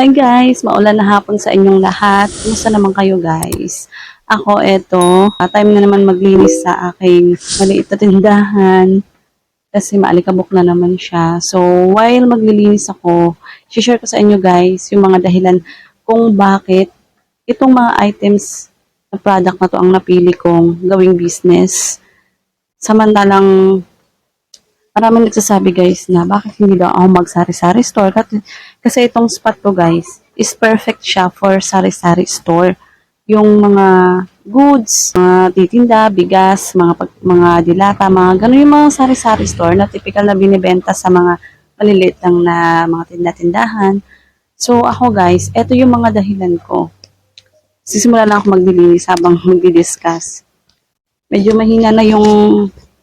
Hi guys, maulan na hapon sa inyong lahat. Kumusta naman kayo guys? Ako eto, ah, time na naman maglinis sa aking maliit na tindahan kasi maalikabok na naman siya. So while maglilinis ako, share ko sa inyo guys yung mga dahilan kung bakit itong mga items na product na to ang napili kong gawing business. Samantalang maraming nagsasabi guys na bakit hindi daw ako mag-sari-sari store kasi, itong spot to guys is perfect siya for sari-sari store yung mga goods, mga titinda, bigas, mga pag, mga dilata, mga ganun yung mga sari-sari store na typical na binibenta sa mga maliliit lang na mga tinda-tindahan. So ako guys, eto yung mga dahilan ko. Sisimula lang ako maglilinis habang magdi-discuss. Medyo mahina na yung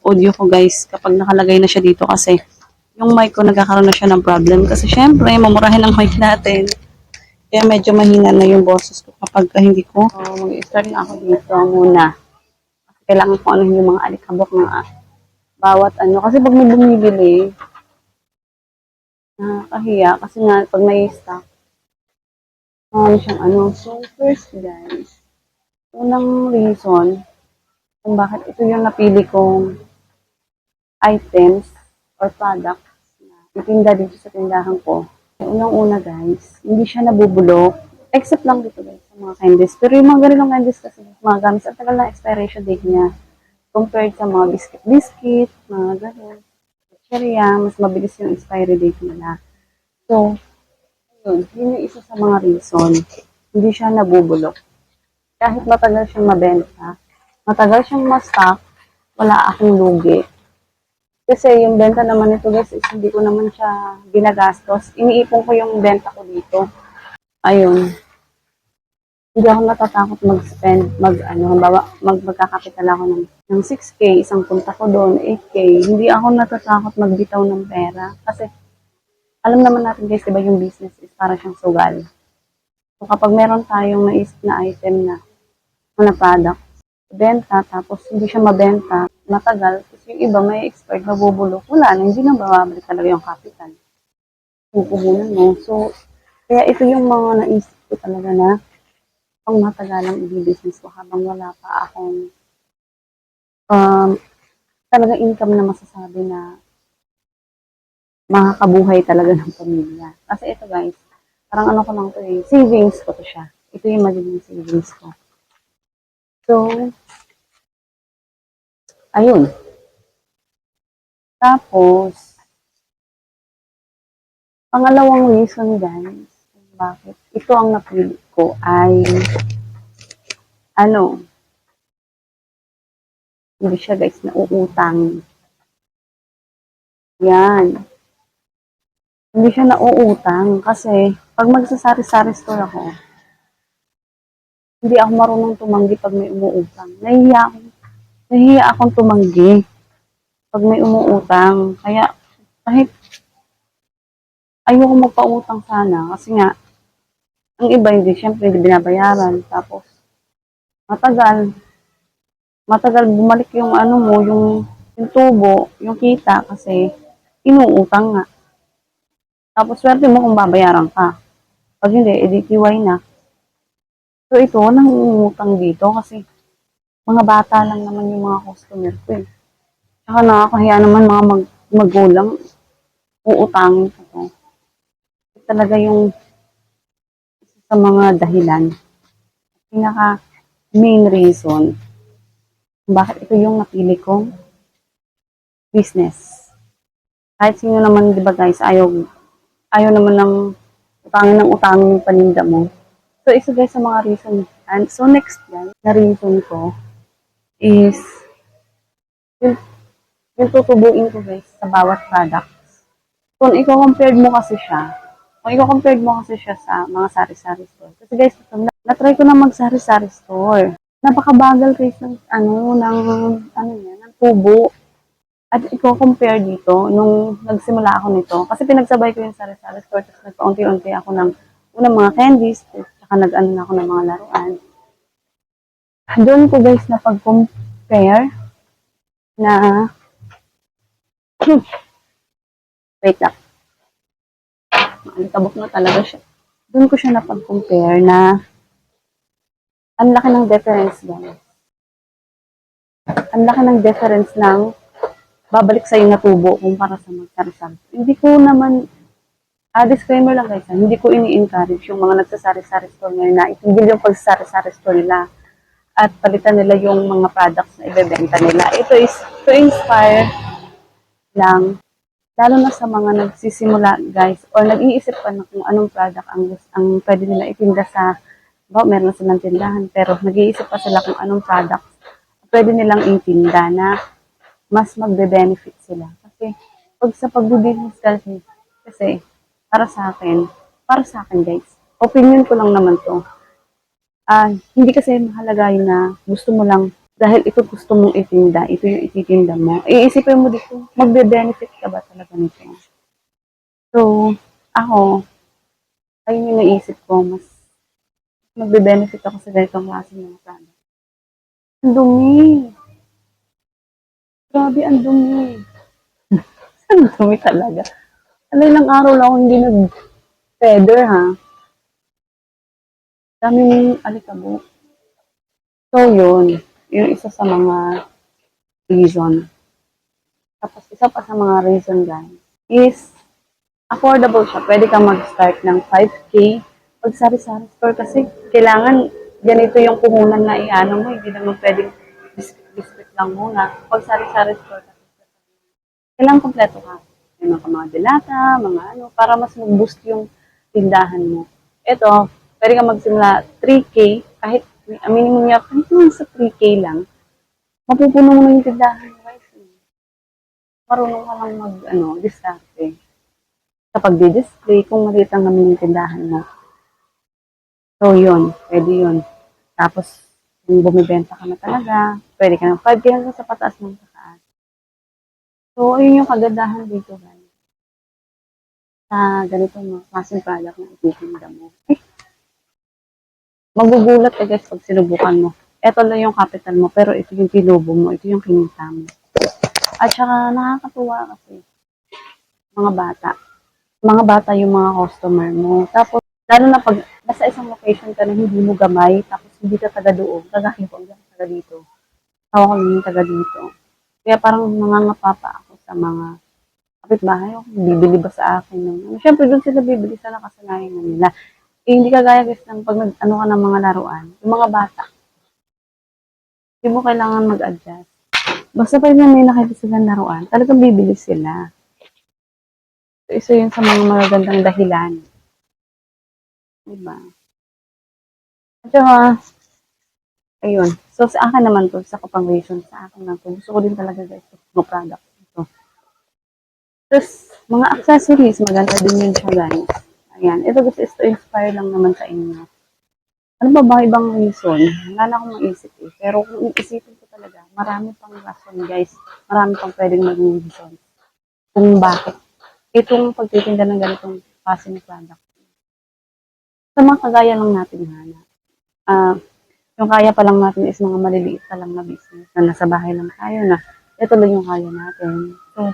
audio ko guys kapag nakalagay na siya dito kasi yung mic ko nagkakaroon na siya ng problem kasi syempre mamurahin ang mic natin. Kaya medyo mahina na yung boses ko kapag ka hindi ko. So, mag-start na ako dito muna. Kasi kailangan ko ano yung mga alikabok na bawat ano. Kasi pag may bumibili, nakakahiya. Kasi nga, pag may stock, ano siyang ano. So, first guys, unang reason kung bakit ito yung napili kong items or products na itinda dito sa tindahan ko. Unang-una guys, hindi siya nabubulok. Except lang dito guys, sa mga candies. Pero yung mga ganitong candies kasi, mga gamis, ang tagal na expiration date niya. Compared sa mga biscuit-biscuit, mga ganun. Chicheria, mas mabilis yung expiry date nila. So, yun, yun yung isa sa mga reason. Hindi siya nabubulok. Kahit matagal siyang mabenta, matagal siyang ma-stock, wala akong lugi. Kasi yung benta naman nito guys, is hindi ko naman siya ginagastos. Iniipon ko yung benta ko dito. Ayun. Hindi ako natatakot mag-spend, mag, ano, halimbawa, mag, ako ng, ng 6K, isang punta ko doon, 8K. Hindi ako natatakot magbitaw ng pera. Kasi, alam naman natin guys, di yung business is para siyang sugal. So, kapag meron tayong naisip na item na, na product, benta, tapos hindi siya mabenta, matagal, tapos yung iba may expert, mabubulok, wala na, hindi na babalik talaga yung capital. Pupuhunan mo. So, kaya ito yung mga naisip ko talaga na pang matagalang i-business ko habang wala pa akong um, talaga income na masasabi na makakabuhay talaga ng pamilya. Kasi ito guys, parang ano ko lang to eh, savings ko to siya. Ito yung magiging savings ko. So, ayun. Tapos, pangalawang reason guys, bakit ito ang napili ko ay, ano, hindi siya guys nauutang. Yan. Hindi siya nauutang kasi pag magsasari-sari store ako, hindi ako marunong tumanggi pag may umuutang. Nahihiya ako. Nahihiya akong tumanggi pag may umuutang. Kaya, kahit ayoko magpautang sana kasi nga, ang iba hindi, syempre hindi binabayaran. Tapos, matagal, matagal bumalik yung ano mo, yung, yung tubo, yung kita kasi inuutang nga. Tapos, swerte mo kung babayaran ka. Pag hindi, edi tiway na. So ito, nangungutang dito kasi mga bata lang naman yung mga customer ko eh. Tsaka nakakahiya naman mga mag magulang uutangin ko to. Ito talaga yung isa sa mga dahilan. Pinaka main reason kung bakit ito yung napili kong business. Kahit sino naman, di ba guys, ayaw, ayaw naman ng utangin ng utangin yung paninda mo. So, isa guys sa mga reason. And so, next yan, na reason ko is yung, yung tutubuin ko guys sa bawat products. Kung i-compare mo kasi siya, kung i-compare mo kasi siya sa mga sari-sari store. Kasi guys, na- na-try ko na mag-sari-sari store. Napakabagal guys ng, ano, ng, ano yan, ng tubo. At i-compare dito, nung nagsimula ako nito, kasi pinagsabay ko yung sari-sari store, tapos nagpa-unti-unti ako ng unang mga candies, saka nag-ano na ako ng mga laruan. Doon ko guys na pag-compare na wait lang. Maalikabok na talaga siya. doon ko siya napag-compare na ang laki ng difference guys. Ang laki ng difference ng babalik sa na tubo kumpara sa magsarisari. Hindi ko naman, ah, disclaimer lang guys, ah, hindi ko ini-encourage yung mga nagsasari-sari store ngayon na itigil yung pagsasari-sari store nila at palitan nila yung mga products na ibebenta nila. Ito is to inspire lang, lalo na sa mga nagsisimula guys, or nag-iisip pa na kung anong product ang, ang pwede nila itinda sa, ba, meron silang tindahan, pero nag-iisip pa sila kung anong product pwede nilang itinda na mas magbe-benefit sila. Kasi, pag sa pagbubusiness kasi, kasi, para sa akin, para sa akin guys, opinion ko lang naman to. Ah, hindi kasi mahalaga yun na gusto mo lang, dahil ito gusto mong itinda, ito yung ititinda mo. Iisipin mo dito, magbe-benefit ka ba talaga nito? So, ako, ayun yung naisip ko, mas magbe-benefit ako sa ganitong klase ng product. Ang dumi. Grabe, ang dumi. ang dumi talaga. Ano ilang araw lang ako hindi nag-feather, ha? Daming alikabok. So, yun. Yung isa sa mga reason. Tapos, isa pa sa mga reason, guys, is affordable siya. Pwede kang mag-start ng 5K pag sari-sari store kasi kailangan ganito yung puhunan na iano mo. Hindi naman pwedeng biscuit-biscuit lang muna. Pag sari-sari store kasi kailangan kompleto ka. May mga mga delata, mga ano, para mas mag-boost yung tindahan mo. Ito, pwede ka magsimula 3K, kahit minimum niya, kahit naman sa 3K lang, mapupuno mo na yung tindahan guys. Marunong ka lang mag, ano, diskarte. Sa pagdi-display, kung maliit ang namin yung tindahan mo. So, yun. Pwede yun. Tapos, kung bumibenta ka na talaga, pwede ka ng 5K hanggang sa pataas ng pataas. So, ayun yung kagandahan dito, guys. Sa ganito mga klaseng product na ititinda mo. Eh, magugulat ka guys pag sinubukan mo. Ito lang yung capital mo, pero ito yung tinubo mo, ito yung kinita mo. At saka nakakatuwa kasi mga bata. Mga bata yung mga customer mo. Tapos, lalo na pag nasa isang location ka na hindi mo gamay, tapos hindi ka taga doon, kagaya ko, ako taga dito. Tawa ko yung taga dito. Kaya parang nangangapapa ako sa mga kapitbahay ako, bibili ba sa akin ng ano. Siyempre, doon sila bibili sa nakasanayan na nila. Eh, hindi kagaya guys ng pag nag, ano ka ng mga laruan, yung mga bata, hindi mo kailangan mag-adjust. Basta pag may nakita silang laruan, talagang bibili sila. So, isa yun sa mga magagandang dahilan. Diba? At saka, ayun. So, sa akin naman to, sa kapang reason, sa akin lang to. Gusto ko din talaga guys, ng product. Ito. Tapos, mga accessories, maganda din yun siya guys. Ayan. Ito guys is to inspire lang naman sa inyo. Ano ba bang ibang reason? Wala na akong maisip eh. Pero kung iisipin ko talaga, marami pang rason guys. Marami pang pwedeng maging reason. Kung bakit. Itong pagtitinda ng ganitong klase ng product. Sa mga kagaya lang natin, Hana. Ah, yung kaya pa lang natin is mga maliliit pa lang na business na nasa bahay lang tayo na ito lang yung kaya natin. So,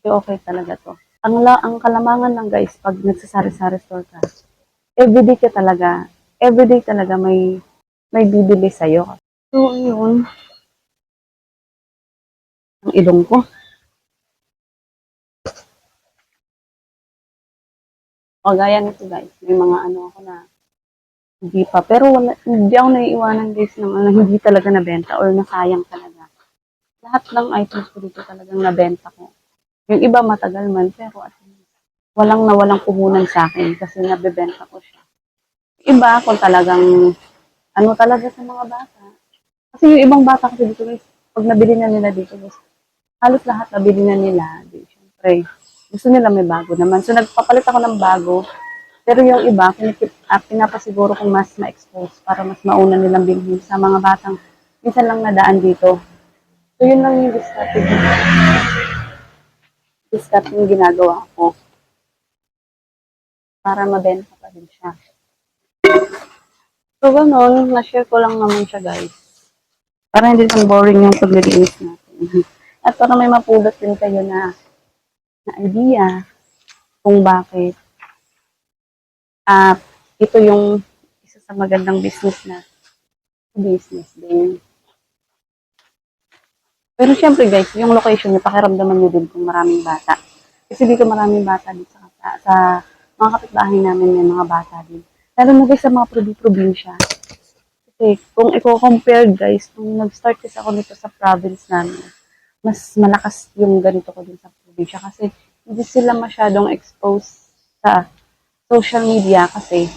okay talaga to. Ang, la, ang kalamangan lang guys, pag nagsasari-sari store ka, everyday ka talaga, everyday talaga may may bibili sa'yo. So, yun. Ang ilong ko. O, gaya nito guys, may mga ano ako na hindi pa. Pero wala, hindi ako naiiwanan guys ng ano, hindi talaga nabenta or nasayang talaga. Lahat ng items ko dito talagang nabenta ko. Yung iba matagal man, pero at least, walang na walang puhunan sa akin kasi nabebenta ko siya. Iba kung talagang ano talaga sa mga bata. Kasi yung ibang bata kasi dito guys, pag nabili na nila dito guys, halos lahat nabili na nila. Di, syempre, gusto nila may bago naman. So nagpapalit ako ng bago. Pero yung iba, pinikip, ah, pinapasiguro kong mas ma-expose para mas mauna nilang bilhin sa mga batang minsan lang nadaan dito. So yun lang yung discarte ko. Discarte yung ginagawa ko. Para mabenta pa din siya. So, ganun, na-share ko lang naman siya, guys. Para hindi naman boring yung paglilinis natin. At para may mapulot din kayo na, na idea kung bakit ah, ito yung isa sa magandang business na business din. Pero syempre guys, yung location niyo, pakiramdaman niyo din kung maraming bata. Kasi dito maraming bata dito sa, sa, sa mga kapitbahay namin may mga bata din. Lalo na guys sa mga probi-probinsya. Kasi kung i-compare guys, nung nag-start kasi ako nito sa province namin, mas malakas yung ganito ko din sa probinsya kasi hindi sila masyadong exposed sa social media kasi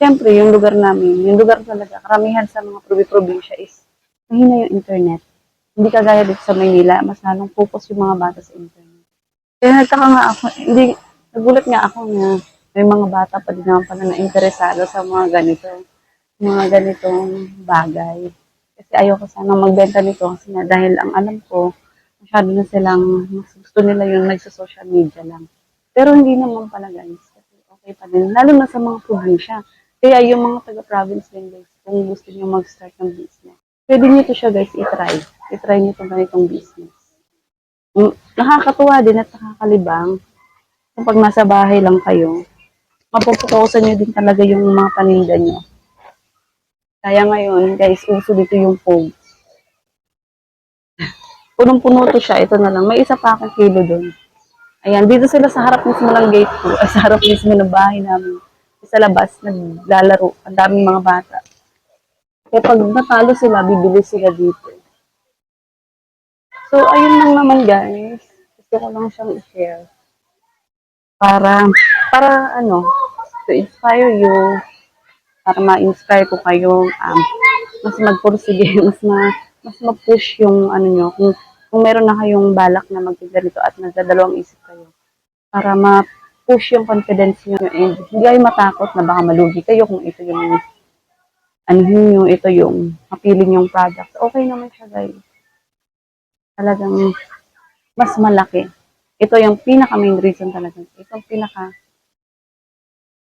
syempre yung lugar namin, yung lugar talaga, karamihan sa mga probi-probinsya is mahina yung internet. Hindi kagaya dito sa Maynila, mas lalong focus yung mga bata sa internet. Kaya nagtaka nga ako, hindi, nagulat nga ako na may mga bata pa din naman pala na interesado sa mga ganito, mga ganitong bagay. Kasi ayoko sana magbenta nito kasi nga dahil ang alam ko, masyado na silang, mas gusto nila yung nagsa-social media lang. Pero hindi naman pala guys, kasi okay pa din, lalo na sa mga probinsya. Kaya yung mga taga-province din guys, kung gusto niyo mag-start ng business, pwede niyo to siya guys i-try. I-try niyo itong ganitong business. Mm, Nakakatuwa din at nakakalibang kapag nasa bahay lang kayo, mapuputusan niyo din talaga yung mga paninda niyo. Kaya ngayon, guys, uso dito yung phone. Punong-puno to siya. Ito na lang. May isa pa akong kilo doon. Ayan, dito sila sa harap mismo ng gate ko. Ay, sa harap mismo ng bahay namin. Sa labas, naglalaro. Ang daming mga bata. Kaya pag natalo sila, bibili sila dito. So, ayun lang naman guys. Gusto ko lang siyang i-share. Para, para ano, to inspire you, para ma-inspire ko kayo, um, mas magpursige, mas ma, mas ma-push yung ano nyo, kung, kung meron na kayong balak na magtiganito at nagdadalawang isip kayo, para ma-push yung confidence nyo and hindi kayo matakot na baka malugi kayo kung ito yung ano yung ito yung mapiling yung product. Okay naman siya guys. Talagang mas malaki. Ito yung pinaka main reason talaga. Ito yung pinaka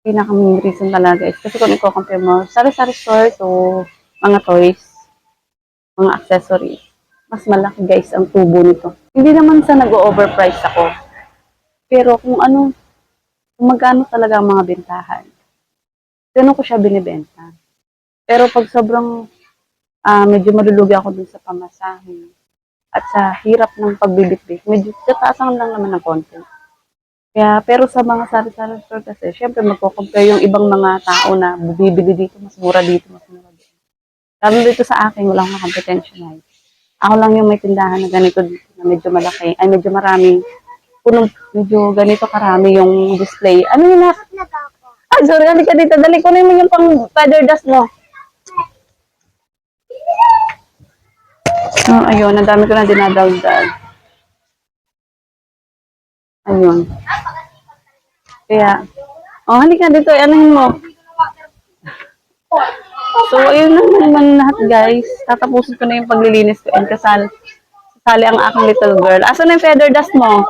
pinaka main reason talaga is kasi kung i-compare mo sari-sari store to mga toys, mga accessories, mas malaki guys ang tubo nito. Hindi naman sa nag-overprice ako. Pero kung ano, kung magkano talaga ang mga bentahan, ganun ko siya binibenta. Pero pag sobrang ah, medyo malulugi ako dun sa pamasahe at sa hirap ng pagbibitbit, medyo tataasan lang naman ng konti. Kaya, pero sa mga sari-sari store kasi, syempre magko-compare yung ibang mga tao na bibili dito, mas mura dito, mas mura dito. Lalo dito sa akin, wala akong kompetensya na Ako lang yung may tindahan na ganito dito, na medyo malaki, ay medyo maraming, punong, medyo ganito karami yung display. Ano yun na? Ah, sorry, halika dito, dali ko na yung pang feather dust mo. So, ayun, ang dami ko na dinadagdag. Ayun. Kaya, oh, halika dito, anuhin mo. So, ayun lang naman lahat, guys. Tatapusin ko na yung paglilinis ko and kasal, kasali ang aking little girl. Asan na yung feather dust mo?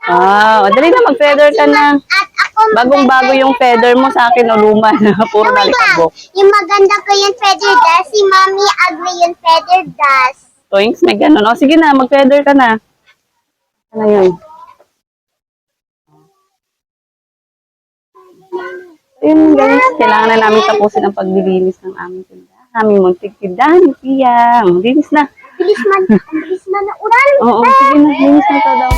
Ah, dali na, mag-feather ka na. At ako, Bagong-bago yung feather mo sa akin, o luma na. Puro nalikabok. yung maganda ko yung feather dust, si Mommy ugly yung feather dust. Toings, may ganun. O, sige na, mag-feather ka na. Ano yun? Ayun guys, kailangan na namin tapusin ang paglilinis ng aming tindahan. Aming muntik tindahan, Piyang. Linis na. Bilis man, bilis man na ulan. Oo, sige na, linis na to daw.